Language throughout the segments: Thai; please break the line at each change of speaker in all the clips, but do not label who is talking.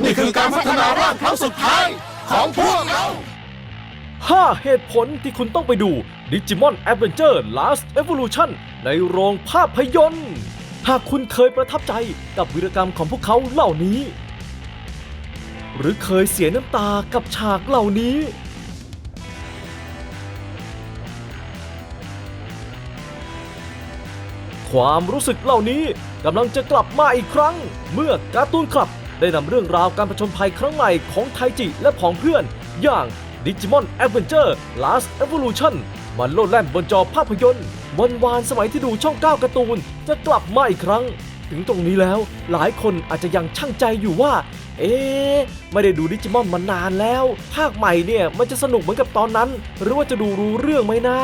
นี่คือการพัฒนาร่างครั้งสุดท้ายของพวกเรา
5 เหตุผลที่คุณต้องไปดู Digimon Adventure Last Evolution ในโรงภาพยนตร์ หากคุณเคยประทับใจกับวีรกรรมของพวกเขาเหล่านี้ หรือเคยเสียน้ำตากับฉากเหล่านี้ ความรู้สึกเหล่านี้กำลังจะกลับมาอีกครั้ง เมื่อการ์ตูนคลับ ได้นำเรื่องราวการผจญภัยครั้งใหม่ของไทจิและผองเพื่อน อย่าง Digimon Adventure Last Evolution มันโลดแล่นบนจอภาพยนตร์ วันวานสมัยที่ดูช่อง9การ์ตูนจะกลับมาอีกครั้ง ถึงตรงนี้แล้วหลายคนอาจจะยังช่างใจอยู่ว่า เอ๊ะไม่ได้ดูดิจิมอนมานานแล้ว ภาคใหม่เนี่ยมันจะสนุกเหมือนกับตอนนั้น หรือว่าจะดูรู้เรื่องไหมนะ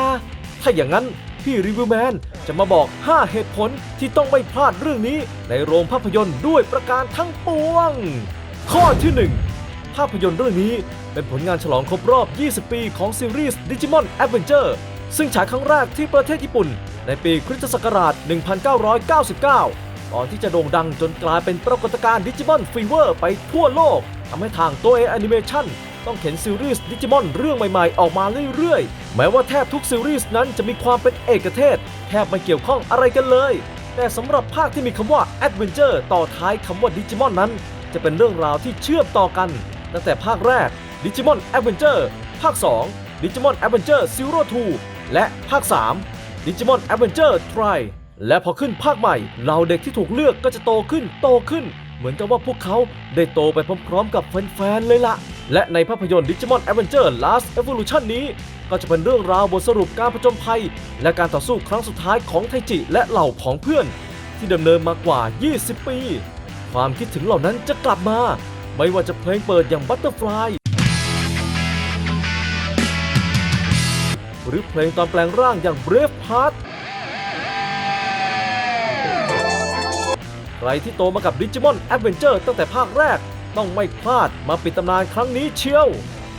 ถ้าอย่างนั้นพี่รีวิวแมน จะมาบอก 5 เหตุผลที่ต้องไม่พลาดเรื่องนี้ในโรงภาพยนตร์ด้วยประการทั้งปวง ข้อที่ 1 ภาพยนตร์เรื่องนี้เป็นผลงานฉลองครบรอบ 20 ปีของซีรีส์ Digimon Adventure ซึ่งฉายครั้งแรกที่ประเทศญี่ปุ่น ในปีคริสตศักราช 1999ก่อนที่จะโด่งดังจนกลายเป็นปรากฏการณ์ดิจิมอนฟีเวอร์ไปทั่วโลกทำให้ทางตัวเอแอนิเมชั่น ต้องเข็นซีรีส์ดิจิมอนเรื่องใหม่ๆ ออกมาเรื่อยๆ แม้ว่าแทบทุกซีรีส์นั้นจะมีความเป็นเอกเทศ แทบไม่เกี่ยวข้องอะไรกันเลย แต่สำหรับภาคที่มีคำว่า Adventure ต่อท้ายคำว่าดิจิมอนนั้น จะเป็นเรื่องราวที่เชื่อมต่อกัน ตั้งแต่ภาคแรก Digimon Adventure ภาค2 Digimon Adventure Zero Two และภาค3 Digimon Adventure Try และพอขึ้นภาคใหม่เหล่าเด็กที่ถูกเลือกก็จะโตขึ้นโตขึ้น เหมือนกับว่าพวกเขาได้โตไปพร้อมๆ กับแฟนๆเลยล่ะ และในภาพยนตร์ Digimon Adventure Last Evolution นี้ ก็จะเป็นเรื่องราวบทสรุปการผจญภัย และการต่อสู้ครั้งสุดท้ายของไทจิและเหล่าผองเพื่อน ที่ดำเนินมากว่า 20 ปี ความคิดถึงเหล่านั้นจะกลับมา ไม่ว่าจะเพลงเปิดอย่าง Butterfly หรือเพลงตอนแปลงร่างอย่าง Brave Heart ใครที่โตมากับ Digimon Adventure ตั้งแต่ภาคแรก ต้องไม่พลาดมาปิดตำนานครั้งนี้เชียว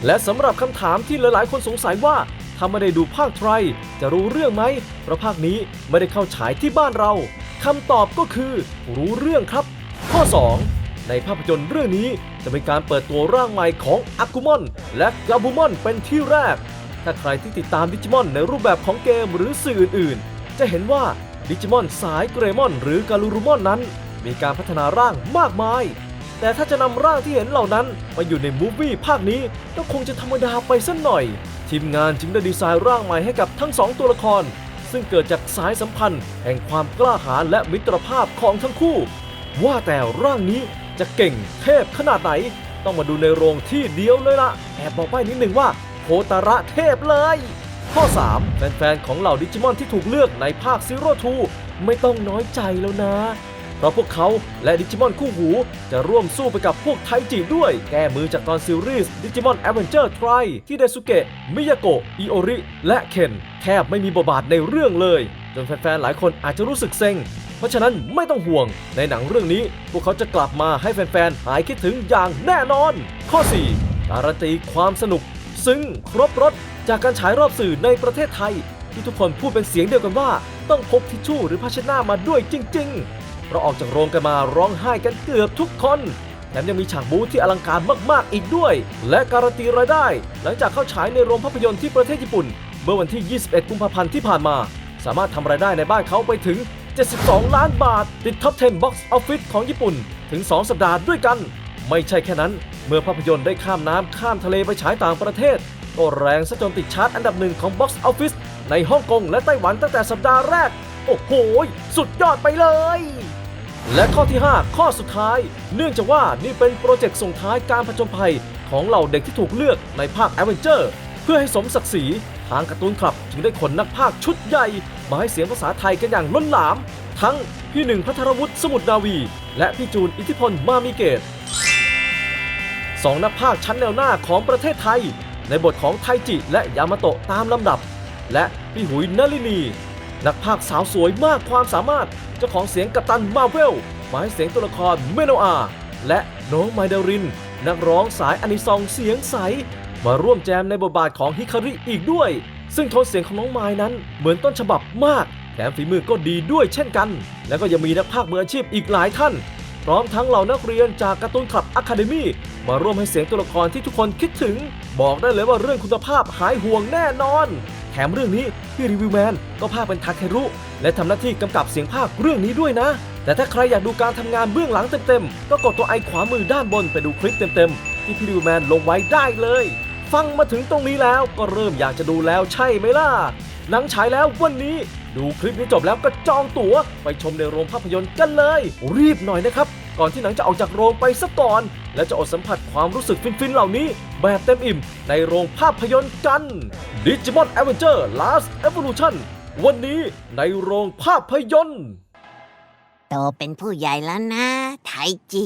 และสำหรับคำถามที่หลายๆ คนสงสัยว่าถ้าไม่ได้ดูภาคไทยจะรู้เรื่องไหมเพราะภาคนี้ไม่ได้เข้าฉายที่บ้านเราคำตอบก็คือ รู้เรื่องครับ ข้อ 2 ในภาพยนตร์เรื่องนี้จะเป็นการเปิดตัวร่างใหม่ของอากุมอนและกาบูมอนเป็นที่แรก ถ้าใครที่ติดตามดิจิมอนในรูปแบบของเกมหรือสื่ออื่นๆ จะเห็นว่าดิจิมอนสายเกรมอนหรือกาลูรุมอนนั้น มีการพัฒนาร่างมากมาย แต่ถ้าจะนำร่างที่เห็นเหล่านั้นมาอยู่ในมูฟวี่ภาคนี้ก็คงจะธรรมดาไปสักหน่อย ทีมงานจึงได้ดีไซน์ร่างใหม่ให้กับทั้งสองตัวละคร ซึ่งเกิดจากสายสัมพันธ์ แห่งความกล้าหาญและมิตรภาพของทั้งคู่ ว่าแต่ร่างนี้จะเก่งเทพขนาดไหน ต้องมาดูในโรงที่เดียวเลยล่ะแอบบอกไปนิดหนึ่งว่าโคตระเทพเลย ข้อ 3 แฟนๆของเหล่าดิจิมอนที่ถูกเลือกในภาค Zero Two ไม่ต้องน้อยใจแล้วนะ เพราะพวกเขาและดิจิมอนคู่หู จะร่วมสู้ไปกับพวกไทจิด้วย แก้มือจากตอนซีรีส์ดิจิมอน Adventure Try ที่เดซุเกะ มิยาโกะ อิโอริ และเคนแทบไม่มีบทบาทในเรื่องเลย จนแฟนๆ หลายคนอาจจะรู้สึกเซ็ง เพราะฉะนั้นไม่ต้องห่วง ในหนังเรื่องนี้ พวกเขาจะกลับมาให้แฟนๆ หายคิดถึงอย่างแน่นอน ข้อ 4 การันตีความสนุก ซึ้งครบรถจากการฉายรอบสื่อในประเทศไทย ที่ทุกคนพูดเป็นเสียงเดียวกันว่า ต้องพกทิชชู่หรือภาชนะมาด้วยจริง ๆ เราออกจากโรงกันมาร้องไห้กันเกือบทุกคนแถมยังมีฉากบู๊ที่อลังการมากๆอีกด้วย และการันตีรายได้ หลังจากเข้าฉายในโรงภาพยนตร์ที่ประเทศญี่ปุ่น เมื่อวันที่ 21 กุมภาพันธ์ที่ผ่านมา สามารถทำรายได้ในบ้านเขาไปถึง 72 ล้านบาท ติดท็อป 10 Box Office ของญี่ปุ่น ถึง 2 สัปดาห์ด้วยกัน ไม่ใช่แค่นั้น เมื่อภาพยนตร์ได้ข้ามน้ำข้ามทะเลไปฉายต่างประเทศก็แรงซะจนติดชาร์ตอันดับหนึ่งของ Box Office ในฮ่องกงและไต้หวันตั้งแต่สัปดาห์แรก โอ้โห สุดยอดไปเลย และข้อที่ 5 ข้อสุดท้าย เนื่องจากว่านี่เป็นโปรเจกต์ส่งท้ายการผจญภัยของเหล่าเด็กที่ถูกเลือกในภาค a อเวนเจอร์เพื่อให้สมศักดิ์ศรีทางการ์ตูนคลับจึงได้ขนนักพากย์ชุดใหญ่ มาให้เสียงภาษาไทยกันอย่างล้นหลาม ทั้งพี่หนึ่งพัทรวุฒิสมุทรนาวี และพี่จูนอิทธิพลมามีเกตสองนักพากย์ชั้นแนวหน้าของประเทศไทย ในบทของไทจิและยามาโตะตามลำดับ และ พี่หุยนลินี นักพากย์สาวสวยมากความสามารถ เจ้าของเสียงกัปตันมาเวลมาให้เสียงตัวละครเมโนอา และน้องไมเดริน นักร้องสายอนิซองเสียงใส มาร่วมแจมในบทบาทของฮิคาริอีกด้วย ซึ่งโทนเสียงของน้องไม้นั้นเหมือนต้นฉบับมาก แถมฝีมือก็ดีด้วยเช่นกัน แล้วก็ยังมีนักพากย์มืออาชีพอีกหลายท่าน พร้อมทั้งเหล่านักเรียนจากการ์ตูนคลับอะคาเดมี่มาร่วมให้เสียงตัวละครที่ทุกคนคิดถึง บอกได้เลยว่าเรื่องคุณภาพหายห่วงแน่นอน มเรื่องนี้พี่รีวิวแมนก็ภาคเป็นทาเครุและทำหน้าที่กำกับเสียงภาคเรื่องนี้ด้วยนะ แต่ถ้าใครอยากดูการทำงานเบื้องหลังเต็มๆ ก็กดตัวไอขวามือด้านบนไปดูคลิปเต็มๆ ที่พี่รีวิวแมนลงไว้ได้เลย ฟังมาถึงตรงนี้แล้วก็เริ่มอยากจะดูแล้วใช่ไหมล่ะหนังฉายแล้ววันนี้ ดูคลิปนี้จบแล้วก็จองตั๋วไปชมในโรงภาพยนตร์กันเลย รีบหน่อยนะครับ ก่อนที่หนังจะออกจากโรงไปซะก่อน และจะอดสัมผัสความรู้สึกฟินๆเหล่านี้ แบบเต็มอิ่มในโรงภาพยนตร์กัน Digimon Adventure Last Evolution วันนี้ในโรงภาพยนตร์
โตเป็นผู้ใหญ่แล้วนะ ไทจิ